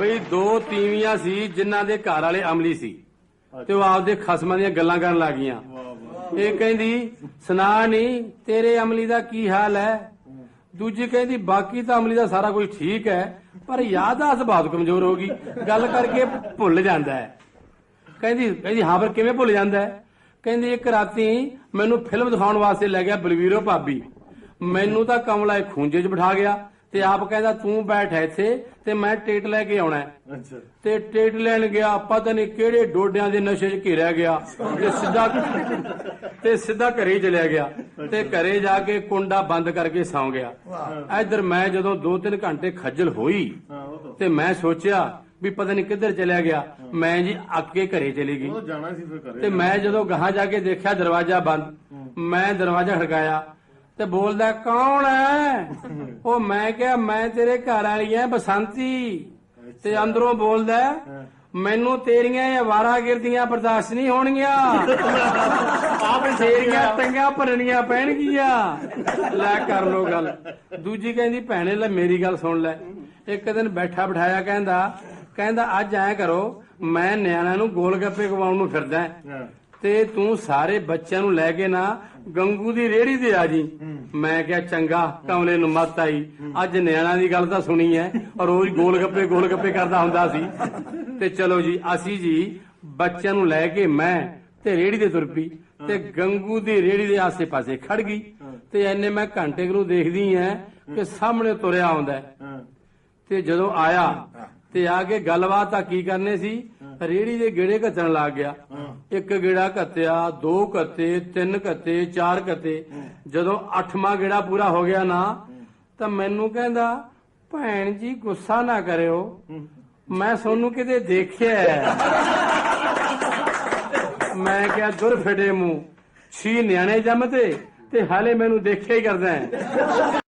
ਬਈ ਦੋ ਤੀਵੀਆਂ ਸੀ ਜਿਨ੍ਹਾਂ ਦੇ ਘਰ ਵਾਲੇ ਅਮਲੀ ਸੀ ਤੇ ਉਹ ਆਪਦੇ ਖਸਮਾਂ ਦੀਆਂ ਗੱਲਾਂ ਕਰਨ ਲੱਗੀਆਂ ਇਹ ਕਹਿੰਦੀ, ਸੁਣਾ ਨਹੀਂ ਤੇਰੇ ਅਮਲੀ ਦਾ ਕੀ ਹਾਲ ਹੈ? ਦੂਜੀ ਕਹਿੰਦੀ, ਬਾਕੀ ਤਾਂ ਅਮਲੀ ਦਾ ਸਾਰਾ ਕੁਝ ਠੀਕ ਹੈ, ਪਰ ਯਾਦਾਸ਼ਤ ਬਹੁਤ ਕਮਜ਼ੋਰ ਹੋ ਗਈ। ਗੱਲ ਕਰਕੇ ਭੁੱਲ ਜਾਂਦਾ ਹੈ। ਕਹਿੰਦੀ ਕਹਿੰਦੀ, ਹਾਂ ਪਰ ਕਿਵੇਂ ਭੁੱਲ ਜਾਂਦਾ ਹੈ? ਕਹਿੰਦੀ, ਇੱਕ ਰਾਤੀ ਮੈਨੂੰ ਫਿਲਮ ਦਿਖਾਉਣ ਵਾਸਤੇ ਲੈ ਗਿਆ ਬਲਵੀਰੋ ਭਾਬੀ। ਮੈਨੂੰ ਤਾਂ ਕਮਲਾ ਇੱਕ ਖੂੰਜੇ 'ਚ ਬਿਠਾ ਗਿਆ। ਤੇ ਆਪ ਕਹਿੰਦਾ ਤੂੰ ਬੈਠ ਇੱਥੇ ਤੇ ਮੈਂ ਟਿਕਟ ਲੈ ਕੇ ਆਉਣਾ। ਅੱਛਾ। ਤੇ ਟਿਕਟ ਲੈਣ ਗਿਆ ਪਤਾ ਨਹੀਂ ਕਿਹੜੇ ਡੋਡਿਆਂ ਦੇ ਨਸ਼ੇ 'ਚ ਘਿਰਿਆ ਗਿਆ। ਤੇ ਸਿੱਧਾ ਤੇ ਸਿੱਧਾ ਘਰੇ ਚਲਿਆ ਗਿਆ। ਤੇ ਘਰੇ ਜਾ ਕੇ ਕੁੰਡਾ ਬੰਦ ਕਰਕੇ ਸੌਂ ਗਿਆ। ਇੱਧਰ ਮੈਂ ਜਦੋਂ 2-3 ਘੰਟੇ ਖੱਜਲ ਹੋਈ ਤਾਂ। ਮੈਂ ਸੋਚਿਆ ਵੀ ਪਤਾ ਨਹੀਂ ਕਿੱਧਰ ਚਲਿਆ ਗਿਆ। ਮੈਂ ਜੀ ਅੱਕੇ ਘਰੇ ਚਲੀ ਗਈ। ਉਹ ਜਾਣਾ ਸੀ ਫਿਰ ਤੇ ਮੈਂ ਜਦੋਂ ਗਾਹਾਂ ਜਾ ਕੇ ਦੇਖਿਆ ਦਰਵਾਜ਼ਾ ਬੰਦ ਮੈਂ ਦਰਵਾਜ਼ਾ ਖੜਕਾਇਆ। ਤੇ ਬੋਲਦਾ ਕੌਣ ਹੈ ਉਹ ਮੈਂ ਕਿਹਾ ਮੈਂ ਤੇਰੇ ਘਰ ਵਾਲੀ ਐ ਬਸੰਤੀ। ਤੇ ਅੰਦਰੋਂ ਬੋਲਦਾ ਮੈਨੂੰ ਤੇਰੀਆਂ ਇਹ ਵਾਰਾਗਿਰਦੀਆਂ ਬਰਦਾਸ਼ਤ ਨਹੀਂ ਹੋਣਗੀਆਂ। ਆਪ ਤੇਰੀਆਂ ਟੰਗਾਂ ਭਰਨੀਆਂ ਪੈਣਗੀਆਂ। ਲੈ ਕਰ ਲੋ ਗੱਲ। ਦੂਜੀ ਕਹਿੰਦੀ ਭੈਣੇ ਲੈ ਮੇਰੀ ਗੱਲ ਸੁਣ ਲੈ। ਇੱਕ ਦਿਨ ਬੈਠਾ ਬਿਠਾਇਆ ਕਹਿੰਦਾ ਕਹਿੰਦਾ ਅੱਜ ਐ ਕਰੋ ਮੈਂ ਨਿਆਣਿਆਂ ਨੂੰ ਗੋਲ ਗੱਪੇ ਖਵਾਉਣ ਨੂੰ ਫਿਰਦਾ। ਤੇ ਤੂੰ ਸਾਰੇ ਬੱਚਿਆਂ ਨੂੰ ਲੈ ਕੇ ਨਾ ਗੰਗੂ ਦੀ ਰੇੜੀ ਤੇ ਆ ਜੀ। ਮੈਂ ਕਿਹਾ ਚੰਗਾ ਕਮਲੇ ਨੂੰ ਮੱਤ ਆਈ। ਅੱਜ ਨਿਆਣਾ ਦੀ ਗੱਲ ਤਾਂ ਸੁਣੀ ਐ ਔਰ ਰੋਜ਼ ਗੋਲ ਗੱਪੇ ਗੋਲ ਗੱਪੇ ਕਰਦਾ ਹੁੰਦਾ ਸੀ। ਤੇ ਚਲੋ ਜੀ ਅਸੀਂ ਜੀ ਬੱਚਿਆਂ ਨੂੰ ਲੈ ਕੇ ਮੈਂ ਤੇ ਰੇੜੀ ਤੇ ਤੁਰ ਪਈ ਤੇ ਗੰਗੂ ਦੀ ਰੇੜੀ ਦੇ ਆਸੇ-ਪਾਸੇ ਖੜ ਗਈ ਤੇ ਐਨੇ ਮੈਂ ਘੰਟੇ ਨੂੰ ਦੇਖਦੀ ਐ ਕਿ ਸਾਹਮਣੇ ਤੁਰਿਆ ਆਉਂਦਾ ਤੇ ਜਦੋਂ ਆਇਆ ਤੇ ਆ ਕੇ ਗੱਲਬਾਤ ਆ ਕੀ ਕਰਨੇ ਸੀ? ਰੇੜੀ ਦੇ ਗੇੜੇ ਘੱਤਣ ਲੱਗ ਗਿਆ। ਇੱਕ ਗੇੜਾ ਘੱਤਿਆ ਦੋ ਘੱਤੇ ਤਿੰਨ ਘੱਤੇ ਚਾਰ ਘੱਤੇ ਜਦੋਂ ਅੱਠਵਾਂ ਗੇੜਾ ਪੂਰਾ ਹੋ ਗਿਆ ਨਾ, ਤਾਂ ਮੈਨੂੰ ਕਹਿੰਦਾ, ਭੈਣ ਜੀ, ਗੁੱਸਾ ਨਾ ਕਰਿਓ। ਮੈਂ ਸੋਨੂੰ ਕਿਤੇ ਦੇਖਿਆ ਮੈਂ ਕਿਹਾ, ਦੁਰ ਫਟੇ ਮੂੰਹ। ਛੀ ਨਿਆਣੇ ਜੰਮਤੇ ਤੇ ਹਾਲੇ ਮੈਨੂੰ ਦੇਖਿਆ ਹੀ ਕਰਦਾ ਹੈ।